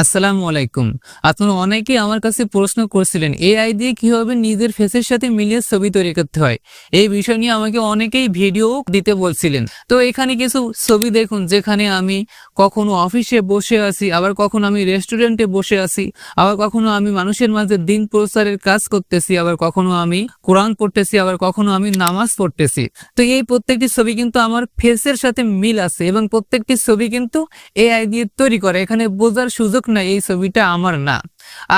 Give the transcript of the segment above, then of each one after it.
আসসালামু আলাইকুম। আপনারা অনেকেই আমার কাছে প্রশ্ন করছিলেন, এআই দিয়ে কীভাবে নিজের ফেসের সাথে মিলিয়ে ছবি তৈরি করতে হয়? এই বিষয় নিয়ে আমাকে অনেকেই ভিডিও দিতে বলছিলেন। তো এখানে কিছু ছবি দেখুন, যেখানে আমি কখনো অফিসে বসে আছি, আবার কখনো আমি রেস্টুরেন্টে বসে আছি, আবার কখনো আমি মানুষের মাঝে দিন প্রচারের কাজ করতেছি, আবার কখনো আমি কোরআন পড়তেছি, আবার কখনো আমি নামাজ পড়তেছি। তো এই প্রত্যেকটি ছবি কিন্তু আমার ফেসের সাথে মিল আছে এবং প্রত্যেকটি ছবি কিন্তু এআই দিয়ে তৈরি করে। এখানে বোঝার সুযোগ নাই এই ছবিটা আমার না।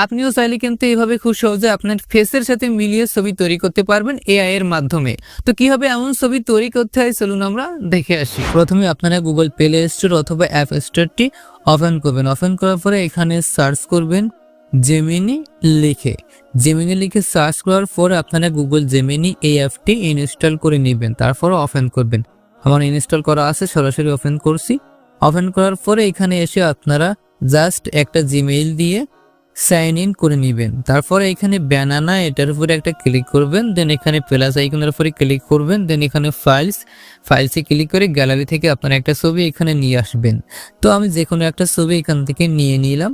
আপনিও চাইলে কিন্তু এইভাবে খুব সহজে আপনার ফেসের সাথে মিলিয়ে ছবি তৈরি করতে পারবেন এআই এর মাধ্যমে। তো কীভাবে এমন ছবি তৈরি করতে হয় চলুন আমরা দেখে আসি। প্রথমে আপনারা গুগল প্লে স্টোর অথবা অ্যাপ স্টোরটি ওপেন করবেন। ওপেন করার পরে এখানে সার্চ করবেন জেমিনি লিখে। জেমিনি লিখে সার্চ করার পরে আপনারা গুগল জেমিনি এই অ্যাপটি ইনস্টল করে নেবেন। তারপর ওপেন করবেন। আমার ইনস্টল করা আছে, সরাসরি ওপেন করছি। ওপেন করার পরে এখানে এসে আপনারা জাস্ট একটা জিমেইল দিয়ে সাইন ইন করে নেবেন। তারপরে এখানে ব্যানানা এটার উপরে একটা ক্লিক করবেন দেন এখানে প্লাস আইকনের উপরে ক্লিক করবেন দেন এখানে ফাইলস ফাইলসে ক্লিক করে গ্যালারি থেকে আপনার একটা ছবি এখানে নিয়ে আসবেন। তো আমি যে কোনো একটা ছবি এখান থেকে নিয়ে নিলাম।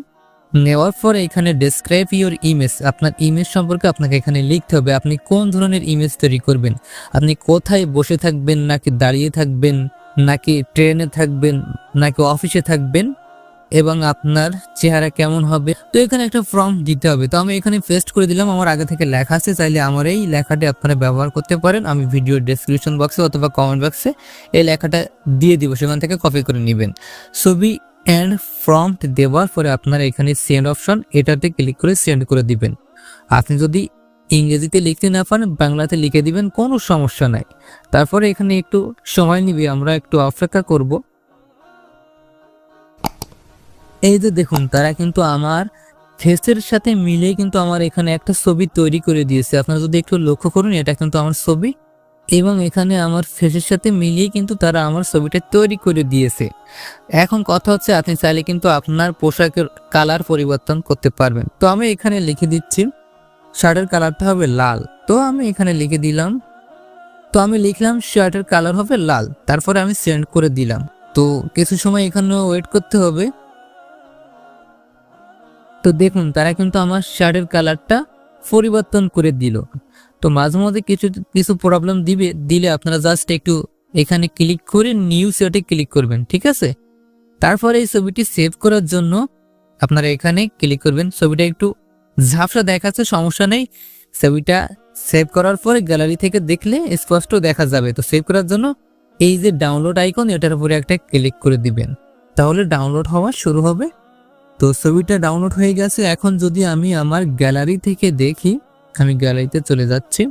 নেওয়ার পরে এখানে ডেসক্রাইব ইউর ইমেজ আপনার ইমেজ সম্পর্কে আপনাকে এখানে লিখতে হবে, আপনি কোন ধরনের ইমেজ তৈরি করবেন? আপনি কোথায় বসে থাকবেন, নাকি দাঁড়িয়ে থাকবেন, নাকি ট্রেনে থাকবেন, নাকি অফিসে থাকবেন? এবং আপনার চেহারা কেমন হবে? তো এখানে একটা ফর্ম দিতে হবে। তো আমি এখানে পেস্ট করে দিলাম। আমার আগে থেকে লেখা আছে। চাইলে আমার এই লেখাটি আপনারা ব্যবহার করতে পারেন। আমি ভিডিও ডেসক্রিপশন বক্সে অথবা কমেন্ট বক্সে এই লেখাটা দিয়ে দিব। সেখান থেকে কপি করে নেবেন। ছবি অ্যান্ড ফ্রন্ট দেওয়ার পরে আপনারা এখানে সেন্ড অপশন এটাতে ক্লিক করে সেন্ড করে দিবেন। আপনি যদি ইংরেজিতে লিখতে না পারেন, বাংলাতে লিখে দিবেন, কোনো সমস্যা নাই। তারপরে এখানে একটু সময় নিবে। আমরা একটু অপেক্ষা করব। এই যে দেখুন, তারা কিন্তু আমার ফেসের সাথে মিলে কিন্তু আমার এখানে একটা ছবি তৈরি করে দিয়েছে। আপনারা যদি একটু লক্ষ্য করুন, এটা কিন্তু আমার ছবি। এবং এখানে আমার ফেসের সাথে মিলিয়ে কিন্তু তারা আমার ছবিটা তৈরি করে দিয়েছে। এখন কথা হচ্ছে, আপনি চাইলে কিন্তু আপনার পোশাকের কালার পরিবর্তন করতে পারবেন। তো আমি এখানে লিখে দিচ্ছি, শার্টের কালারটা হবে লাল। তো আমি এখানে লিখে দিলাম, তো আমি লিখলাম, শার্টের কালার হবে লাল। তারপরে আমি সেন্ড করে দিলাম। তো কিছু সময় এখানে ওয়েট করতে হবে। তো দেখুন, তারা কিন্তু আমার শার্টের কালারটা পরিবর্তন করে দিল। তো মাঝে মধ্যে কিছু কিছু প্রবলেম দিবে, দিলে আপনারা জাস্ট একটু এখানে ক্লিক করে নিউ সেটে ক্লিক করবেন, ঠিক আছে? তারপরে এই ছবিটি সেভ করার জন্য আপনারা এখানে ক্লিক করবেন। ছবিটা একটু ঝাপসা দেখাচ্ছে, সমস্যা নেই। ছবিটা সেভ করার পরে গ্যালারি থেকে দেখলে স্পষ্ট দেখা যাবে। তো সেভ করার জন্য এই যে ডাউনলোড আইকন এটার উপরে একটা ক্লিক করে দিবেন। তাহলে ডাউনলোড হওয়া শুরু হবে। তো ছবিটা ডাউনলোড হয়ে গেছে। এখন যদি আমি আমার গ্যালারি থেকে দেখি, আমি গ্যালারিতে চলে যাচ্ছি।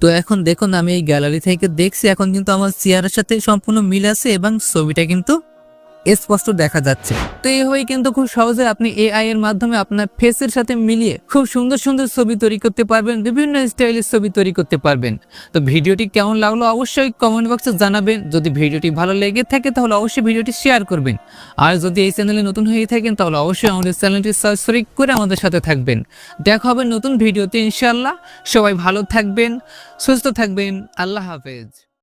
তো এখন দেখুন, আমি এই গ্যালারি থেকে দেখছি। এখন কিন্তু আমার চেয়ারের সাথে সম্পূর্ণ মিল আছে এবং ছবিটা কিন্তু স্পষ্ট দেখা যাচ্ছে। তো এইভাবে কিন্তু খুব সহজে আপনি এআই এর মাধ্যমে আপনার ফেসের সাথে মিলিয়ে খুব সুন্দর সুন্দর ছবি তৈরি করতে পারবেন, বিভিন্ন স্টাইলের ছবি তৈরি করতে পারবেন। তো ভিডিওটি কেমন লাগল অবশ্যই কমেন্ট বক্সে জানাবেন। যদি ভিডিওটি ভালো লেগে থাকে তাহলে অবশ্যই ভিডিওটি শেয়ার করবেন। আর যদি এই চ্যানেলে নতুন হয়ে থাকেন তাহলে অবশ্যই আমাদের চ্যানেলটি সাবস্ক্রাইব করে আমাদের সাথে থাকবেন। দেখা হবে নতুন ভিডিওতে ইনশাল্লাহ সবাই ভালো থাকবেন, সুস্থ থাকবেন। আল্লাহ হাফেজ।